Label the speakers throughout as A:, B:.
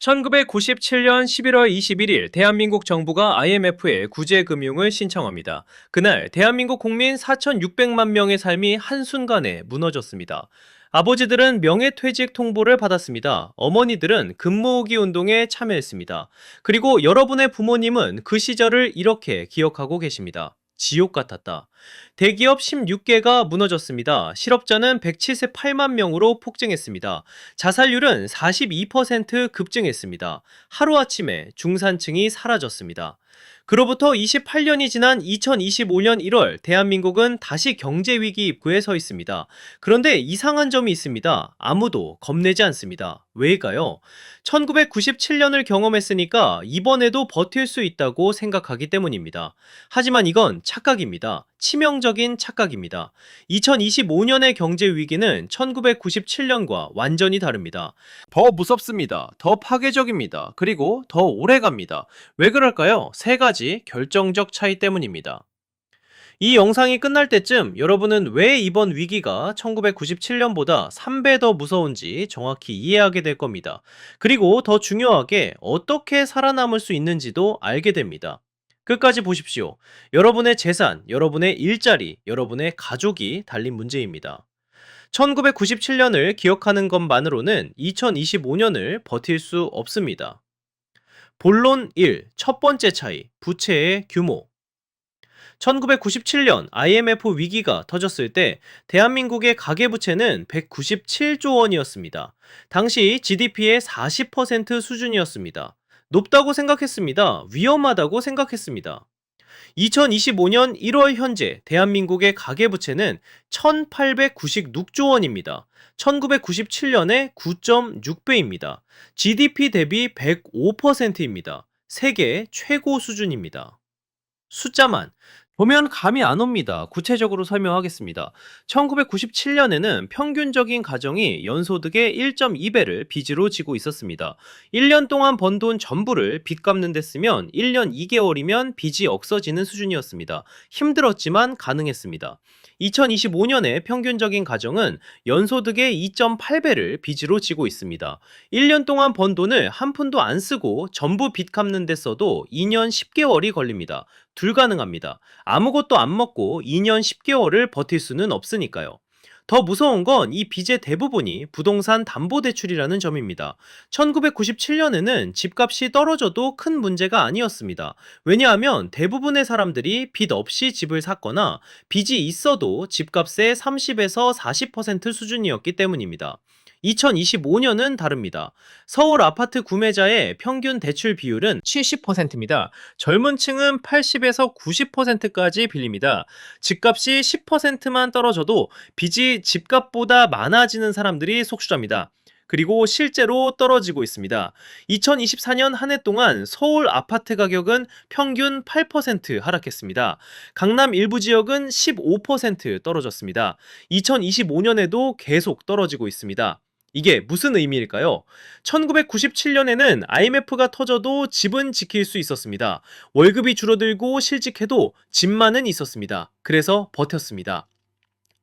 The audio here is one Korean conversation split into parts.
A: 1997년 11월 21일 대한민국 정부가 IMF에 구제 금융을 신청합니다. 그날 대한민국 국민 4,600만 명의 삶이 한순간에 무너졌습니다. 아버지들은 명예퇴직 통보를 받았습니다. 어머니들은 근무오기 운동에 참여했습니다. 그리고 여러분의 부모님은 그 시절을 이렇게 기억하고 계십니다. 지옥 같았다. 대기업 16개가 무너졌습니다. 실업자는 178만 명으로 폭증했습니다. 자살률은 42% 급증했습니다. 하루아침에 중산층이 사라졌습니다. 그로부터 28년이 지난 2025년 1월 대한민국은 다시 경제 위기 입구에 서 있습니다. 그런데 이상한 점이 있습니다. 아무도 겁내지 않습니다. 왜일까요? 1997년을 경험했으니까 이번에도 버틸 수 있다고 생각하기 때문입니다. 하지만 이건 착각입니다. 치명적인 착각입니다. 2025년의 경제 위기는 1997년과 완전히 다릅니다. 더 무섭습니다. 더 파괴적입니다. 그리고 더 오래 갑니다. 왜 그럴까요? 세 가지 결정적 차이 때문입니다. 이 영상이 끝날 때쯤 여러분은 왜 이번 위기가 1997년보다 3배 더 무서운지 정확히 이해하게 될 겁니다. 그리고 더 중요하게 어떻게 살아남을 수 있는지도 알게 됩니다. 끝까지 보십시오. 여러분의 재산, 여러분의 일자리, 여러분의 가족이 달린 문제입니다. 1997년을 기억하는 것만으로는 2025년을 버틸 수 없습니다. 본론 1. 첫 번째 차이, 부채의 규모. 1997년 IMF 위기가 터졌을 때 대한민국의 가계부채는 197조 원이었습니다. 당시 GDP의 40% 수준이었습니다. 높다고 생각했습니다. 위험하다고 생각했습니다. 2025년 1월 현재 대한민국의 가계부채는 1896조 원입니다. 1997년의 9.6배입니다. GDP 대비 105%입니다. 세계 최고 수준입니다. 숫자만 보면 감이 안 옵니다. 구체적으로 설명하겠습니다. 1997년에는 평균적인 가정이 연소득의 1.2배를 빚으로 지고 있었습니다. 1년 동안 번 돈 전부를 빚 갚는 데 쓰면 1년 2개월이면 빚이 없어지는 수준이었습니다. 힘들었지만 가능했습니다. 2025년에 평균적인 가정은 연소득의 2.8배를 빚으로 지고 있습니다. 1년 동안 번 돈을 한 푼도 안 쓰고 전부 빚 갚는 데 써도 2년 10개월이 걸립니다. 불가능합니다. 아무것도 안 먹고 2년 10개월을 버틸 수는 없으니까요. 더 무서운 건 이 빚의 대부분이 부동산 담보대출이라는 점입니다. 1997년에는 집값이 떨어져도 큰 문제가 아니었습니다. 왜냐하면 대부분의 사람들이 빚 없이 집을 샀거나 빚이 있어도 집값의 30에서 40% 수준이었기 때문입니다. 2025년은 다릅니다. 서울 아파트 구매자의 평균 대출 비율은 70%입니다. 젊은 층은 80에서 90%까지 빌립니다. 집값이 10%만 떨어져도 빚이 집값보다 많아지는 사람들이 속수자입니다. 그리고 실제로 떨어지고 있습니다. 2024년 한 해 동안 서울 아파트 가격은 평균 8% 하락했습니다. 강남 일부 지역은 15% 떨어졌습니다. 2025년에도 계속 떨어지고 있습니다. 이게 무슨 의미일까요? 1997년에는 IMF가 터져도 집은 지킬 수 있었습니다. 월급이 줄어들고 실직해도 집만은 있었습니다. 그래서 버텼습니다.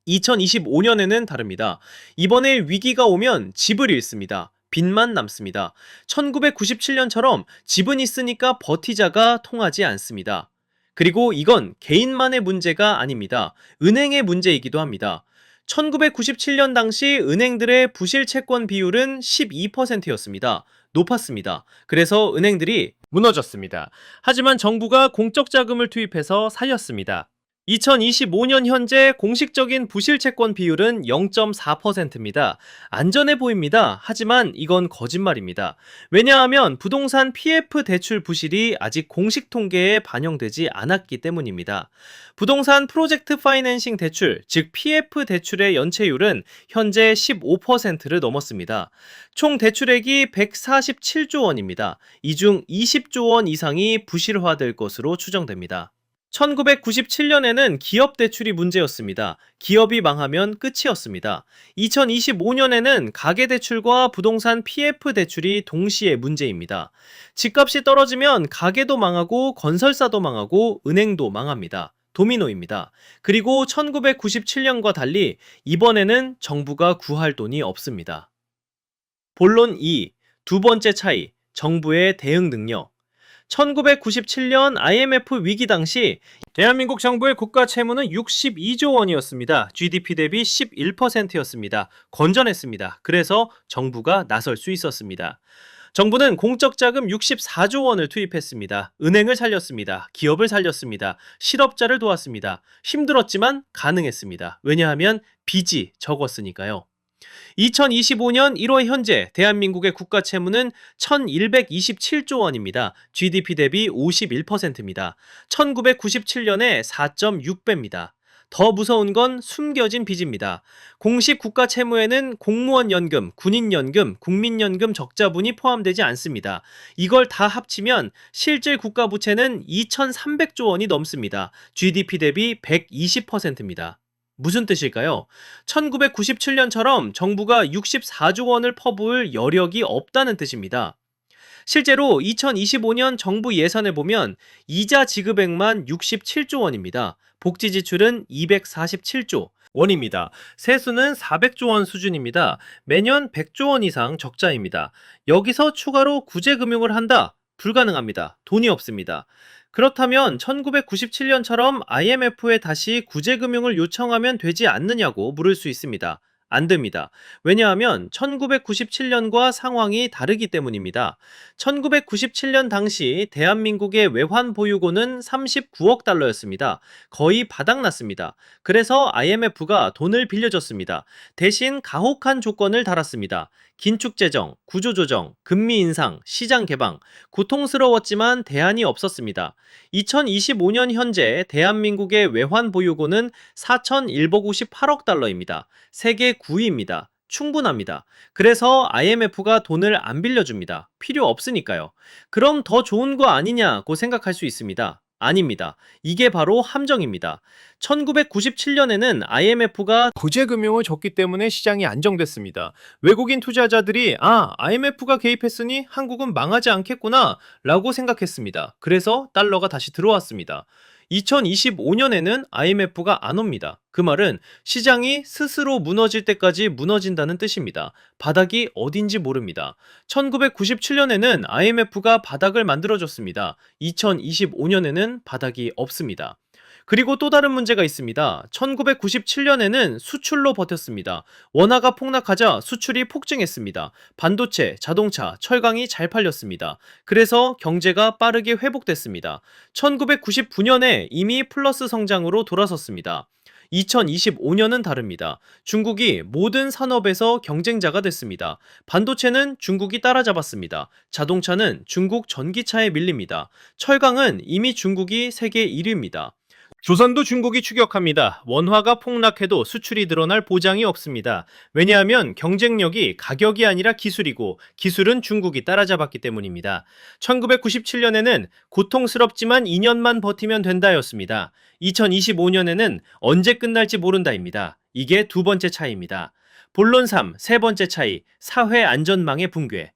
A: 2025년에는 다릅니다. 이번에 위기가 오면 집을 잃습니다. 빚만 남습니다. 1997년처럼 집은 있으니까 버티자가 통하지 않습니다. 그리고 이건 개인만의 문제가 아닙니다. 은행의 문제이기도 합니다. 1997년 당시 은행들의 부실 채권 비율은 12%였습니다. 높았습니다. 그래서 은행들이 무너졌습니다. 하지만 정부가 공적 자금을 투입해서 살렸습니다. 2025년 현재 공식적인 부실 채권 비율은 0.4%입니다. 안전해 보입니다. 하지만 이건 거짓말입니다. 왜냐하면 부동산 PF 대출 부실이 아직 공식 통계에 반영되지 않았기 때문입니다. 부동산 프로젝트 파이낸싱 대출, 즉 PF 대출의 연체율은 현재 15%를 넘었습니다. 총 대출액이 147조 원입니다. 이 중 20조 원 이상이 부실화될 것으로 추정됩니다. 1997년에는 기업 대출이 문제였습니다. 기업이 망하면 끝이었습니다. 2025년에는 가계 대출과 부동산 PF 대출이 동시에 문제입니다. 집값이 떨어지면 가게도 망하고 건설사도 망하고 은행도 망합니다. 도미노입니다. 그리고 1997년과 달리 이번에는 정부가 구할 돈이 없습니다. 본론 2. 두 번째 차이. 정부의 대응 능력. 1997년 IMF 위기 당시 대한민국 정부의 국가 채무는 62조 원이었습니다. GDP 대비 11%였습니다. 건전했습니다. 그래서 정부가 나설 수 있었습니다. 정부는 공적 자금 64조 원을 투입했습니다. 은행을 살렸습니다. 기업을 살렸습니다. 실업자를 도왔습니다. 힘들었지만 가능했습니다. 왜냐하면 빚이 적었으니까요. 2025년 1월 현재 대한민국의 국가 채무는 1127조 원입니다. GDP 대비 51%입니다. 1997년에 4.6배입니다. 더 무서운 건 숨겨진 빚입니다. 공식 국가 채무에는 공무원 연금, 군인 연금, 국민연금 적자분이 포함되지 않습니다. 이걸 다 합치면 실질 국가 부채는 2,300조 원이 넘습니다. GDP 대비 120%입니다. 무슨 뜻일까요? 1997년처럼 정부가 64조 원을 퍼부을 여력이 없다는 뜻입니다. 실제로 2025년 정부 예산을 보면 이자 지급액만 67조 원입니다. 복지 지출은 247조 원입니다. 세수는 400조 원 수준입니다. 매년 100조 원 이상 적자입니다. 여기서 추가로 구제 금융을 한다? 불가능합니다. 돈이 없습니다. 그렇다면 1997년처럼 IMF에 다시 구제 금융을 요청하면 되지 않느냐고 물을 수 있습니다. 안 됩니다. 왜냐하면 1997년과 상황이 다르기 때문입니다. 1997년 당시 대한민국의 외환 보유고는 39억 달러였습니다. 거의 바닥났습니다. 그래서 IMF가 돈을 빌려줬습니다. 대신 가혹한 조건을 달았습니다. 긴축 재정, 구조 조정, 금리 인상, 시장 개방, 고통스러웠지만 대안이 없었습니다. 2025년 현재 대한민국의 외환 보유고는 4,158억 달러입니다. 세계 9위입니다. 충분합니다. 그래서 IMF가 돈을 안 빌려줍니다. 필요 없으니까요. 그럼 더 좋은 거 아니냐고 생각할 수 있습니다. 아닙니다. 이게 바로 함정입니다. 1997년에는 IMF가
B: 구제 금융을 줬기 때문에 시장이 안정됐습니다. 외국인 투자자들이 아, IMF가 개입했으니 한국은 망하지 않겠구나 라고 생각했습니다. 그래서 달러가 다시 들어왔습니다. 2025년에는 IMF가 안 옵니다. 그 말은 시장이 스스로 무너질 때까지 무너진다는 뜻입니다. 바닥이 어딘지 모릅니다. 1997년에는 IMF가 바닥을 만들어줬습니다. 2025년에는 바닥이 없습니다. 그리고 또 다른 문제가 있습니다. 1997년에는 수출로 버텼습니다. 원화가 폭락하자 수출이 폭증했습니다. 반도체, 자동차, 철강이 잘 팔렸습니다. 그래서 경제가 빠르게 회복됐습니다. 1999년에 이미 플러스 성장으로 돌아섰습니다. 2025년은 다릅니다. 중국이 모든 산업에서 경쟁자가 됐습니다. 반도체는 중국이 따라잡았습니다. 자동차는 중국 전기차에 밀립니다. 철강은 이미 중국이 세계 1위입니다. 조선도 중국이 추격합니다. 원화가 폭락해도 수출이 늘어날 보장이 없습니다. 왜냐하면 경쟁력이 가격이 아니라 기술이고 기술은 중국이 따라잡았기 때문입니다. 1997년에는 고통스럽지만 2년만 버티면 된다였습니다. 2025년에는 언제 끝날지 모른다입니다. 이게 두 번째 차이입니다. 본론 3, 세 번째 차이, 사회 안전망의 붕괴.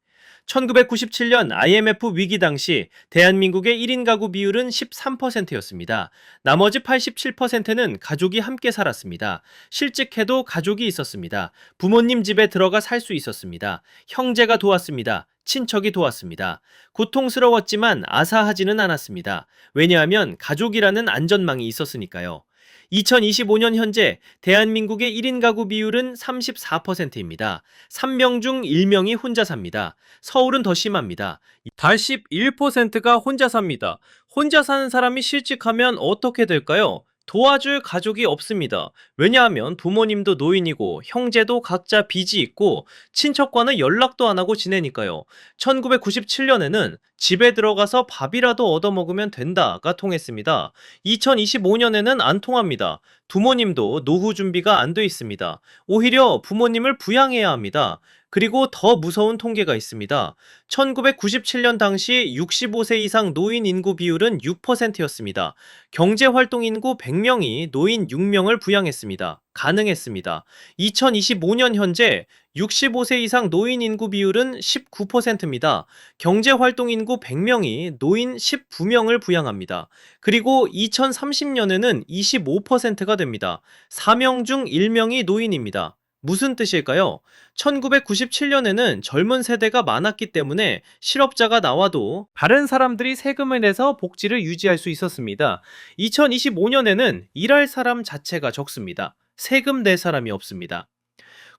B: 1997년 IMF 위기 당시 대한민국의 1인 가구 비율은 13%였습니다. 나머지 87%는 가족이 함께 살았습니다. 실직해도 가족이 있었습니다. 부모님 집에 들어가 살 수 있었습니다. 형제가 도왔습니다. 친척이 도왔습니다. 고통스러웠지만 아사하지는 않았습니다. 왜냐하면 가족이라는 안전망이 있었으니까요. 2025년 현재 대한민국의 1인 가구 비율은 34%입니다. 3명 중 1명이 혼자 삽니다. 서울은 더 심합니다. 달 11%가 혼자 삽니다. 혼자 사는 사람이 실직하면 어떻게 될까요? 도와줄 가족이 없습니다. 왜냐하면 부모님도 노인이고 형제도 각자 빚이 있고 친척과는 연락도 안 하고 지내니까요. 1997년에는 집에 들어가서 밥이라도 얻어먹으면 된다가 통했습니다. 2025년에는 안 통합니다. 부모님도 노후 준비가 안 돼 있습니다. 오히려 부모님을 부양해야 합니다. 그리고 더 무서운 통계가 있습니다. 1997년 당시 65세 이상 노인 인구 비율은 6%였습니다. 경제활동 인구 100명이 노인 6명을 부양했습니다. 가능했습니다. 2025년 현재 65세 이상 노인 인구 비율은 19%입니다. 경제 활동 인구 100명이 노인 19명을 부양합니다. 그리고 2030년에는 25%가 됩니다. 4명 중 1명이 노인입니다.
A: 무슨 뜻일까요? 1997년에는 젊은 세대가 많았기 때문에 실업자가 나와도 다른 사람들이 세금을 내서 복지를 유지할 수 있었습니다. 2025년에는 일할 사람 자체가 적습니다. 세금 낼 사람이 없습니다.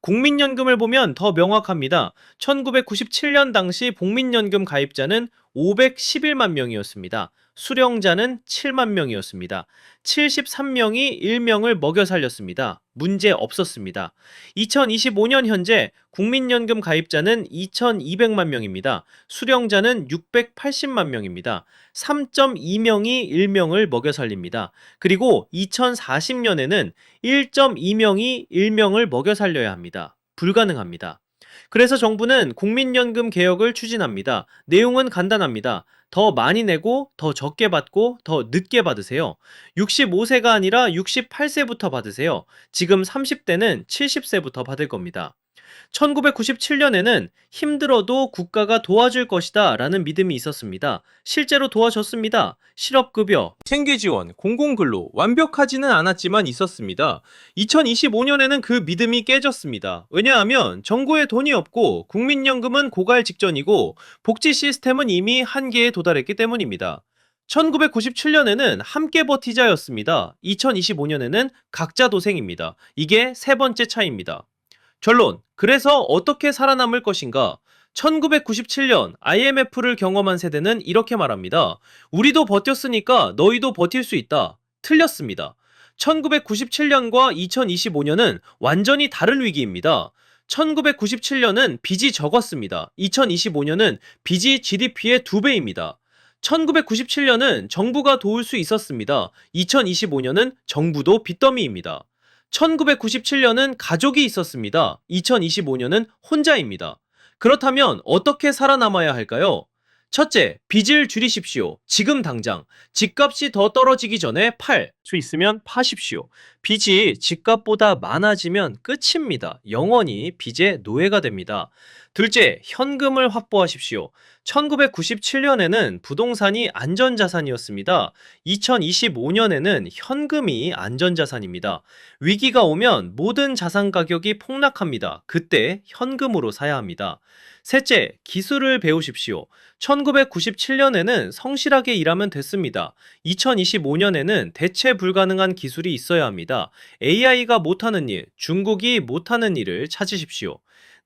A: 국민연금을 보면 더 명확합니다. 1997년 당시 국민연금 가입자는 511만 명이었습니다. 수령자는 7만 명이었습니다. 73명이 일명을 먹여 살렸습니다. 문제 없었습니다. 2025년 현재 국민연금 가입자는 2,200만 명입니다. 수령자는 680만 명입니다. 3.2명이 일명을 먹여 살립니다. 그리고 2040년에는 1.2명이 일명을 먹여 살려야 합니다. 불가능합니다. 그래서 정부는 국민연금 개혁을 추진합니다. 내용은 간단합니다. 더 많이 내고 더 적게 받고 더 늦게 받으세요. 65세가 아니라 68세부터 받으세요. 지금 30대는 70세부터 받을 겁니다. 1997년에는 힘들어도 국가가 도와줄 것이다 라는 믿음이 있었습니다. 실제로 도와줬습니다. 실업급여, 생계지원, 공공근로 완벽하지는 않았지만 있었습니다. 2025년에는 그 믿음이 깨졌습니다. 왜냐하면 정부에 돈이 없고 국민연금은 고갈 직전이고 복지 시스템은 이미 한계에 도달했기 때문입니다. 1997년에는 함께 버티자였습니다. 2025년에는 각자 도생입니다. 이게 세 번째 차이입니다. 결론. 그래서 어떻게 살아남을 것인가? 1997년 IMF를 경험한 세대는 이렇게 말합니다. 우리도 버텼으니까 너희도 버틸 수 있다. 틀렸습니다. 1997년과 2025년은 완전히 다른 위기입니다. 1997년은 빚이 적었습니다. 2025년은 빚이 GDP의 두 배입니다. 1997년은 정부가 도울 수 있었습니다. 2025년은 정부도 빚더미입니다. 1997년은 가족이 있었습니다. 2025년은 혼자입니다. 그렇다면 어떻게 살아남아야 할까요? 첫째, 빚을 줄이십시오. 지금 당장. 집값이 더 떨어지기 전에 팔 수 있으면 파십시오. 빚이 집값보다 많아지면 끝입니다. 영원히 빚의 노예가 됩니다. 둘째, 현금을 확보하십시오. 1997년에는 부동산이 안전자산이었습니다. 2025년에는 현금이 안전자산입니다. 위기가 오면 모든 자산 가격이 폭락합니다. 그때 현금으로 사야 합니다. 셋째, 기술을 배우십시오. 1997년에는 성실하게 일하면 됐습니다. 2025년에는 대체 불가능한 기술이 있어야 합니다. AI가 못하는 일, 중국이 못하는 일을 찾으십시오.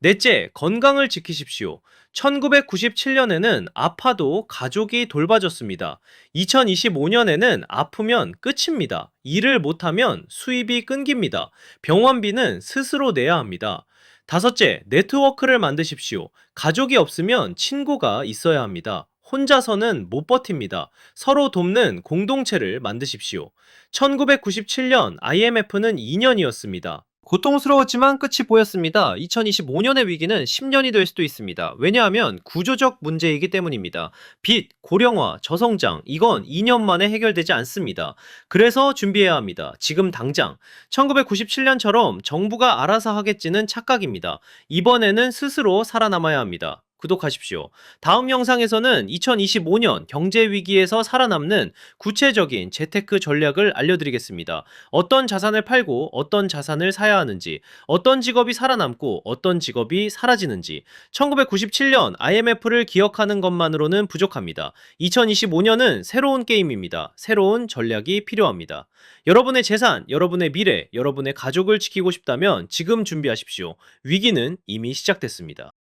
A: 넷째, 건강을 지키십시오. 1997년에는 아파도 가족이 돌봐줬습니다. 2025년에는 아프면 끝입니다. 일을 못하면 수입이 끊깁니다. 병원비는 스스로 내야 합니다. 다섯째, 네트워크를 만드십시오. 가족이 없으면 친구가 있어야 합니다. 혼자서는 못 버팁니다. 서로 돕는 공동체를 만드십시오. 1997년 IMF는 2년이었습니다. 고통스러웠지만 끝이 보였습니다. 2025년의 위기는 10년이 될 수도 있습니다. 왜냐하면 구조적 문제이기 때문입니다. 빚, 고령화, 저성장, 이건 2년 만에 해결되지 않습니다. 그래서 준비해야 합니다. 지금 당장. 1997년처럼 정부가 알아서 하겠지는 착각입니다. 이번에는 스스로 살아남아야 합니다. 구독하십시오. 다음 영상에서는 2025년 경제 위기에서 살아남는 구체적인 재테크 전략을 알려드리겠습니다. 어떤 자산을 팔고 어떤 자산을 사야 하는지, 어떤 직업이 살아남고 어떤 직업이 사라지는지, 1997년 IMF를 기억하는 것만으로는 부족합니다. 2025년은 새로운 게임입니다. 새로운 전략이 필요합니다. 여러분의 재산, 여러분의 미래, 여러분의 가족을 지키고 싶다면 지금 준비하십시오. 위기는 이미 시작됐습니다.